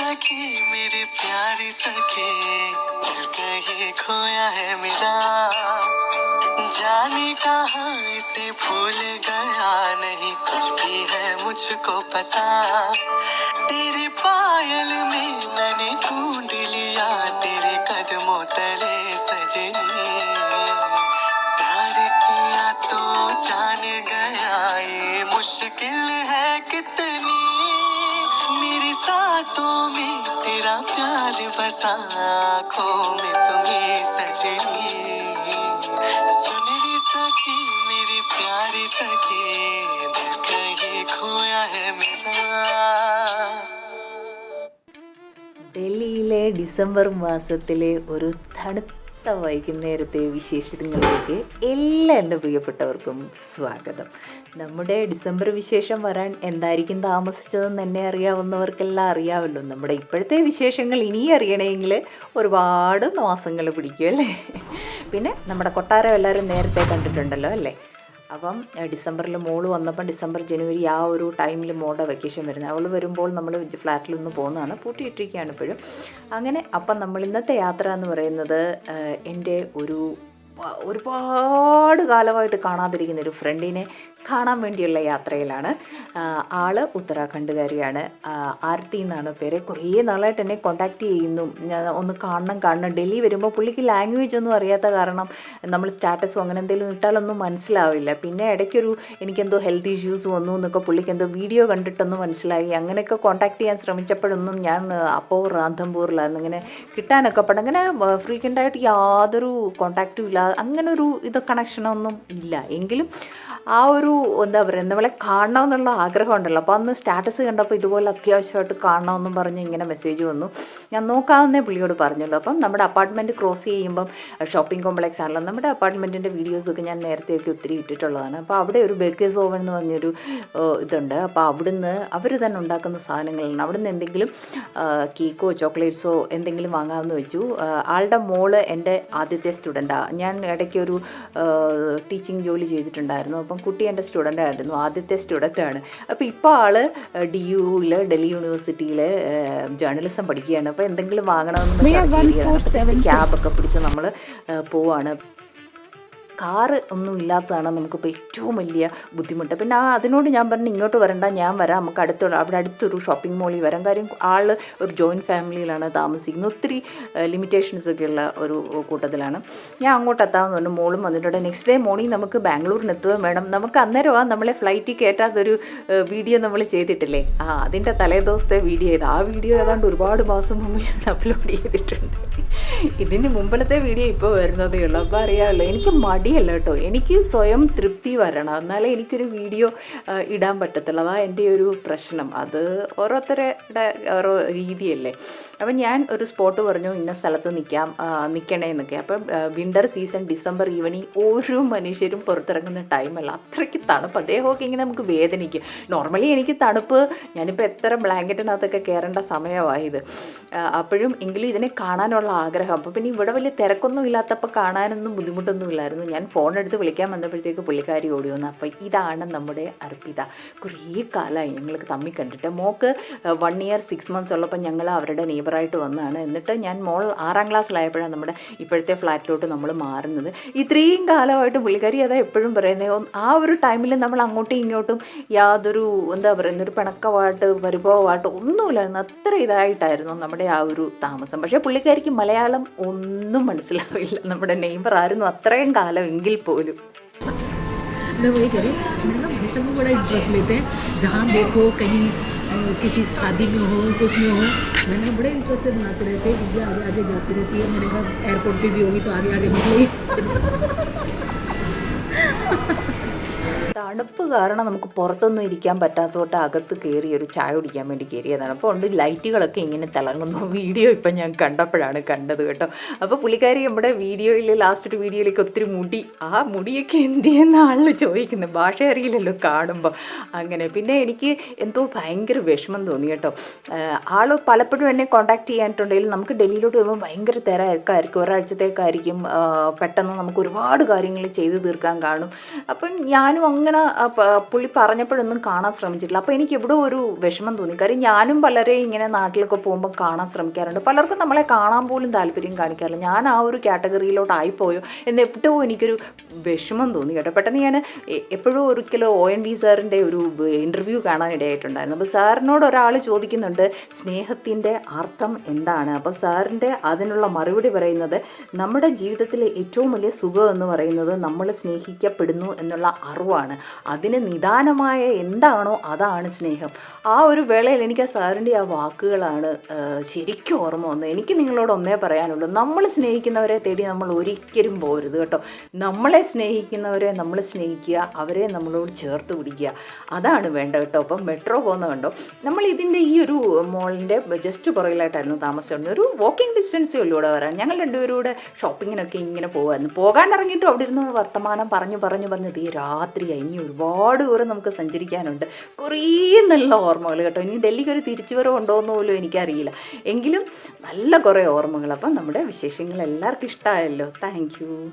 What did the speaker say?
सखी मेरी प्यारी सखी, दिल कहीं खोया है मेरा। जाने कहा इसे भूल गया नहीं, कुछ भी है मुझको पता। तेरे पायल में मैंने ढूंढ लिया प्यार बसा आँखों में तुम्हें सजनी सुन री सखी मेरी प्यारी सखी दिल कहीं खोया है मेरा ഡൽഹിയിലെ ഡിസംബർ മാസത്തിലെ ഒരു തണുത്ത വൈകുന്നേരത്തെ വിശേഷങ്ങളിലേക്ക് എല്ലാ എൻ്റെ പ്രിയപ്പെട്ടവർക്കും സ്വാഗതം നമ്മുടെ ഡിസംബർ വിശേഷം വരാൻ എന്തായിരിക്കും താമസിച്ചതെന്ന് എന്നെ അറിയാവുന്നവർക്കെല്ലാം അറിയാമല്ലോ. നമ്മുടെ ഇപ്പോഴത്തെ വിശേഷങ്ങൾ ഇനി അറിയണമെങ്കിൽ ഒരുപാട് മാസങ്ങൾ പിടിക്കും അല്ലേ? പിന്നെ നമ്മുടെ കൊട്ടാരം എല്ലാവരും നേരത്തെ കണ്ടിട്ടുണ്ടല്ലോ അല്ലേ? അപ്പം ഡിസംബറിൽ മോൾ വന്നപ്പം ഡിസംബർ ജനുവരി ആ ഒരു ടൈമിൽ മോളുടെ വെക്കേഷൻ വരുന്നത്. അവൾ വരുമ്പോൾ നമ്മൾ ഫ്ലാറ്റിൽ നിന്ന് പോകുന്നതാണ്. പൂട്ടിയിട്ടിരിക്കുകയാണ് ഇപ്പോഴും. അങ്ങനെ അപ്പം നമ്മൾ ഇന്നത്തെ യാത്ര എന്ന് പറയുന്നത് എന്റെ ഒരു ഒരുപാട് കാലമായിട്ട് കാണാതിരിക്കുന്ന ഒരു ഫ്രണ്ടിനെ കാണാൻ വേണ്ടിയുള്ള യാത്രയിലാണ്. ആൾ ഉത്തരാഖണ്ഡുകാരിയാണ്. ആർത്തി എന്നാണ് പേര്. കുറേ നാളായിട്ട് എന്നെ കോണ്ടാക്ട് ചെയ്യുന്നു. ഒന്ന് കാണണം കാണണം. ഡൽഹി വരുമ്പോൾ പുള്ളിക്ക് ലാംഗ്വേജ് ഒന്നും അറിയാത്ത കാരണം നമ്മൾ സ്റ്റാറ്റസോ അങ്ങനെ എന്തെങ്കിലും ഇട്ടാലൊന്നും മനസ്സിലാവില്ല. പിന്നെ ഇടയ്ക്കൊരു എനിക്കെന്തോ ഹെൽത്ത് ഇഷ്യൂസ് വന്നു എന്നൊക്കെ പുള്ളിക്ക് എന്തോ വീഡിയോ കണ്ടിട്ടൊന്നും മനസ്സിലായി. അങ്ങനെയൊക്കെ കോണ്ടാക്ട് ചെയ്യാൻ ശ്രമിച്ചപ്പോഴൊന്നും ഞാൻ അപ്പോൾ റാന്തംപൂറിലായിരുന്നു. ഇങ്ങനെ കിട്ടാനൊക്കെ പെട്ടെന്ന് അങ്ങനെ ഫ്രീക്വന്റായിട്ട് യാതൊരു കോണ്ടാക്റ്റും ഇല്ല അങ്ങനെ ഒരു ഇത് കണക്ഷനൊന്നും ഇല്ല. എങ്കിലും ആ ഒരു എന്താ പറയുക നമ്മളെ കാണണമെന്നുള്ള ആഗ്രഹം ഉണ്ടല്ലോ അപ്പോൾ അന്ന് സ്റ്റാറ്റസ് കണ്ടപ്പോൾ ഇതുപോലെ അത്യാവശ്യമായിട്ട് കാണണമെന്നും പറഞ്ഞ് ഇങ്ങനെ മെസ്സേജ് വന്നു. ഞാൻ നോക്കാവുന്നേ പുള്ളിയോട് പറഞ്ഞല്ലോ അപ്പം നമ്മുടെ അപ്പാർട്ട്മെന്റ് ക്രോസ് ചെയ്യുമ്പം ഷോപ്പിംഗ് കോംപ്ലക്സ് ആണല്ലോ. നമ്മുടെ അപ്പാർട്ട്മെന്റിന്റെ വീഡിയോസൊക്കെ ഞാൻ നേരത്തെയൊക്കെ ഒത്തിരി ഇട്ടിട്ടുള്ളതാണ്. അപ്പോൾ അവിടെ ഒരു ബേക്കേഴ്സ് ഓവൻ എന്ന് പറഞ്ഞൊരു ഇതുണ്ട്. അപ്പോൾ അവിടുന്ന് അവർ തന്നെ ഉണ്ടാക്കുന്ന സാധനങ്ങളാണ്. അവിടുന്ന് എന്തെങ്കിലും കേക്കോ ചോക്ലേറ്റ്സോ എന്തെങ്കിലും വാങ്ങാമെന്ന് വെച്ചു. ആളുടെ മോൾ എന്റെ ആദ്യത്തെ സ്റ്റുഡന്റാണ് ഞാൻ ഇടയ്ക്ക് ഒരു ടീച്ചിങ് ജോലി ചെയ്തിട്ടുണ്ടായിരുന്നു. അപ്പം കുട്ടി എന്റെ സ്റ്റുഡന്റ് ആയിരുന്നു ആദ്യത്തെ സ്റ്റുഡന്റാണ് അപ്പോൾ ഇപ്പോൾ ആൾ ഡി യുവിൽ ഡൽഹി യൂണിവേഴ്സിറ്റിയിൽ ജേർണലിസം പഠിക്കുകയാണ്. അപ്പോൾ എന്തെങ്കിലും വാങ്ങണമെന്ന് ക്യാബൊക്കെ പിടിച്ച് നമ്മൾ പോവാണ്. കാറ് ഒന്നും ഇല്ലാത്തതാണ് നമുക്കിപ്പോൾ ഏറ്റവും വലിയ ബുദ്ധിമുട്ട്. പിന്നെ ആ അതിനോട് ഞാൻ പറഞ്ഞു ഇങ്ങോട്ട് വരണ്ട ഞാൻ വരാം. നമുക്ക് അടുത്തുള്ള അവിടെ അടുത്തൊരു ഷോപ്പിംഗ് മോളിൽ വരാം. കാര്യം ആൾ ഒരു ജോയിന്റ് ഫാമിലിയിലാണ് താമസിക്കുന്നത്. ഒത്തിരി ലിമിറ്റേഷൻസ് ഒക്കെ ഉള്ള ഒരു കൂട്ടത്തിലാണ്. ഞാൻ അങ്ങോട്ട് എത്താമെന്ന് പറഞ്ഞു. മോളും വന്നിട്ടുണ്ട്. നെക്സ്റ്റ് ഡേ മോർണിംഗ് നമുക്ക് ബാംഗ്ലൂരിന് എത്തുകയും വേണം. നമുക്ക് അന്നേരം ആ നമ്മളെ ഫ്ലൈറ്റിൽ കയറ്റാത്തൊരു വീഡിയോ നമ്മൾ ചെയ്തിട്ടില്ലേ? ആ അതിന്റെ തലേദിവസത്തെ വീഡിയോ ചെയ്ത് ആ വീഡിയോ ഏതാണ്ട് ഒരുപാട് മാസം മുമ്പ് ഞാൻ അപ്ലോഡ് ചെയ്തിട്ടുണ്ട്. ഇതിന് മുമ്പിലത്തെ വീഡിയോ ഇപ്പോൾ വരുന്നതേ ഉള്ളൂ. അപ്പോൾ അറിയാമല്ലോ. എനിക്ക് മടിയല്ല കേട്ടോ. എനിക്ക് സ്വയം തൃപ്തി വരണം. എന്നാലേ എനിക്കൊരു വീഡിയോ ഇടാൻ പറ്റത്തുള്ളൂ. അതാ എന്റെ ഒരു പ്രശ്നം. അത് ഓരോരുത്തരുടെ ഓരോ രീതിയല്ലേ. അപ്പം ഞാൻ ഒരു സ്പോട്ട് പറഞ്ഞു ഇന്ന സ്ഥലത്ത് നിൽക്കാം നിൽക്കണേ എന്നൊക്കെ അപ്പം വിന്റർ സീസൺ ഡിസംബർ ഈവനിങ് ഓരോ മനുഷ്യരും പുറത്തിറങ്ങുന്ന ടൈമല്ല അത്രയ്ക്ക് തണുപ്പ്. അദ്ദേഹമൊക്കെ ഇങ്ങനെ നമുക്ക് വേദനിക്കും. നോർമലി എനിക്ക് തണുപ്പ് ഞാനിപ്പോൾ എത്ര ബ്ലാങ്കറ്റിനകത്തൊക്കെ കയറേണ്ട സമയമായത് അപ്പോഴും എങ്കിലും ഇതിനെ കാണാനുള്ള ആഗ്രഹം. അപ്പോൾ പിന്നെ ഇവിടെ വലിയ തിരക്കൊന്നും ഇല്ലാത്തപ്പോൾ കാണാനൊന്നും ബുദ്ധിമുട്ടൊന്നും ഇല്ലായിരുന്നു. ഞാൻ ഫോൺ എടുത്ത് വിളിക്കാൻ വന്നപ്പോഴത്തേക്ക് പുള്ളിക്കാരി ഓടി വന്നു അപ്പോൾ ഇതാണ് നമ്മുടെ അർപ്പിത. കുറേ കാലമായി ഞങ്ങൾക്ക് തമ്മി കണ്ടിട്ട്. മോക്ക് വൺ ഇയർ സിക്സ് മന്ത്സ് ഉള്ളപ്പോൾ ഞങ്ങൾ അവരുടെ നെയ്ബറായിട്ട് വന്നതാണ്. എന്നിട്ട് ഞാൻ മോൾ ആറാം ക്ലാസ്സിലായപ്പോഴാണ് നമ്മുടെ ഇപ്പോഴത്തെ ഫ്ലാറ്റിലോട്ട് നമ്മൾ മാറുന്നത്. ഇത്രയും കാലമായിട്ട് പുള്ളിക്കാരി അതാ എപ്പോഴും പറയുന്നത് ആ ഒരു ടൈമിൽ നമ്മൾ അങ്ങോട്ടും ഇങ്ങോട്ടും യാതൊരു എന്താ പറയുന്ന ഒരു പിണക്കമായിട്ട് പരിഭവമായിട്ട് ഒന്നുമില്ലായിരുന്നു. അത്ര ഇതായിട്ടായിരുന്നു നമ്മുടെ ആ ഒരു താമസം. പക്ഷേ പുള്ളിക്കാരിക്ക് മലയാളം ഒന്നും മനസ്സിലാവില്ല. നമ്മുടെ നെയ്ബർ ആയിരുന്നു അത്രയും കാലം എങ്കിൽ പോലും मैं वही कह रही हूँ मैं ना भाषण में बड़ा इंटरेस्ट लेते हैं जहाँ देखो कहीं अ, किसी शादी में हो कुछ में हो मैंने बड़े इंटरेस्ट से बनाते रहते हैं दिव्या आगे आगे जाती रहती है मेरे साथ एयरपोर्ट पे भी होगी तो आगे आगे निकलेगी തണുപ്പ് കാരണം നമുക്ക് പുറത്തൊന്നും ഇരിക്കാൻ പറ്റാത്തതുകൊണ്ട് അകത്ത് കയറി ഒരു ചായ കുടിക്കാൻ വേണ്ടി കയറിയതാണ്. അപ്പോൾ ഉണ്ട് ലൈറ്റുകളൊക്കെ ഇങ്ങനെ തിളങ്ങുന്നു. വീഡിയോ ഇപ്പം ഞാൻ കണ്ടപ്പോഴാണ് കണ്ടത് കേട്ടോ. അപ്പോൾ പുള്ളിക്കാരി നമ്മുടെ വീഡിയോയിൽ ലാസ്റ്റ് ഒരു വീഡിയോയിലേക്ക് ഒത്തിരി മുടി. ആ മുടിയൊക്കെ എന്ത് ചെയ്യുന്ന ചോദിക്കുന്നു. ഭാഷ അറിയില്ലല്ലോ കാണുമ്പോൾ അങ്ങനെ പിന്നെ എനിക്ക് എന്തോ ഭയങ്കര വിഷമം തോന്നി കേട്ടോ. ആൾ പലപ്പോഴും എന്നെ കോൺടാക്ട് ചെയ്യാനിട്ടുണ്ടെങ്കിൽ നമുക്ക് ഡൽഹിയിലോട്ട് വരുമ്പോൾ ഭയങ്കര തിരക്കായിരിക്കും. ഒരാഴ്ചത്തേക്കായിരിക്കും. പെട്ടെന്ന് നമുക്ക് ഒരുപാട് കാര്യങ്ങൾ ചെയ്തു തീർക്കാൻ കാണും. അപ്പം ഞാനും അങ്ങനെ പുള്ളി പറഞ്ഞപ്പോഴൊന്നും കാണാൻ ശ്രമിച്ചിട്ടില്ല. അപ്പോൾ എനിക്ക് എവിടെ ഒരു വിഷമം തോന്നി. കാര്യം ഞാനും പലരെയും ഇങ്ങനെ നാട്ടിലൊക്കെ പോകുമ്പോൾ കാണാൻ ശ്രമിക്കാറുണ്ട്. പലർക്കും നമ്മളെ കാണാൻ പോലും താല്പര്യം കാണിക്കാറില്ല. ഞാൻ ആ ഒരു കാറ്റഗറിയിലോട്ടായിപ്പോയോ എന്ന് എപ്പോഴും എനിക്കൊരു വിഷമം തോന്നി കേട്ടോ. പെട്ടെന്ന് ഞാൻ എപ്പോഴും ഒരിക്കലും ഒ എൻ വി സാറിന്റെ ഒരു ഇന്റർവ്യൂ കാണാനിടയായിട്ടുണ്ടായിരുന്നു. അപ്പോൾ സാറിനോട് ഒരാൾ ചോദിക്കുന്നുണ്ട് സ്നേഹത്തിന്റെ അർത്ഥം എന്താണ്? അപ്പോൾ സാറിന്റെ അതിനുള്ള മറുപടി പറയുന്നത് നമ്മുടെ ജീവിതത്തിലെ ഏറ്റവും വലിയ സുഖം എന്ന് പറയുന്നത് നമ്മൾ സ്നേഹിക്കപ്പെടുന്നു എന്നുള്ള അറിവാണ്. അതിന് നിദാനമായ എന്താണോ അതാണ് സ്നേഹം. ആ ഒരു വേളയിൽ എനിക്ക് ആ സാറിന്റെ ആ വാക്കുകളാണ് ശരിക്കും ഓർമ്മ വന്നത്. എനിക്ക് നിങ്ങളോട് ഒന്നേ പറയാനുള്ളൂ. നമ്മൾ സ്നേഹിക്കുന്നവരെ തേടി നമ്മൾ ഒരിക്കലും പോരുത് കേട്ടോ. നമ്മളെ സ്നേഹിക്കുന്നവരെ നമ്മൾ സ്നേഹിക്കുക അവരെ നമ്മളോട് ചേർത്ത് പിടിക്കുക. അതാണ് വേണ്ട കേട്ടോ. അപ്പം മെട്രോ പോകുന്ന കണ്ടോ നമ്മൾ ഇതിന്റെ ഈ ഒരു മോളിന്റെ ജസ്റ്റ് പുറകിലായിട്ടായിരുന്നു താമസിച്ചിരുന്നത് ഒരു വാക്കിംഗ് ഡിസ്റ്റൻസേ ഉള്ളൂ ഇവിടെ വരാൻ. ഞങ്ങൾ രണ്ടുപേരും കൂടെ ഷോപ്പിങ്ങിനൊക്കെ ഇങ്ങനെ പോകുമായിരുന്നു പോകാൻ ഇറങ്ങിയിട്ടും അവിടെ ഇരുന്ന് വർത്തമാനം പറഞ്ഞു പറഞ്ഞു പറഞ്ഞ് തീ രാത്രിയായി. ഇനി ഒരുപാട് ദൂരം നമുക്ക് സഞ്ചരിക്കാനുണ്ട്. കുറേ നല്ല ഓർമ്മകൾ കേട്ടോ. ഇനി ഡൽഹിക്ക് ഒരു തിരിച്ചുവരവ് ഉണ്ടോയെന്ന് പോലും എനിക്കറിയില്ല. എങ്കിലും നല്ല കുറേ ഓർമ്മകൾ. അപ്പം നമ്മുടെ വിശേഷങ്ങൾ എല്ലാവർക്കും ഇഷ്ടമായല്ലോ. താങ്ക്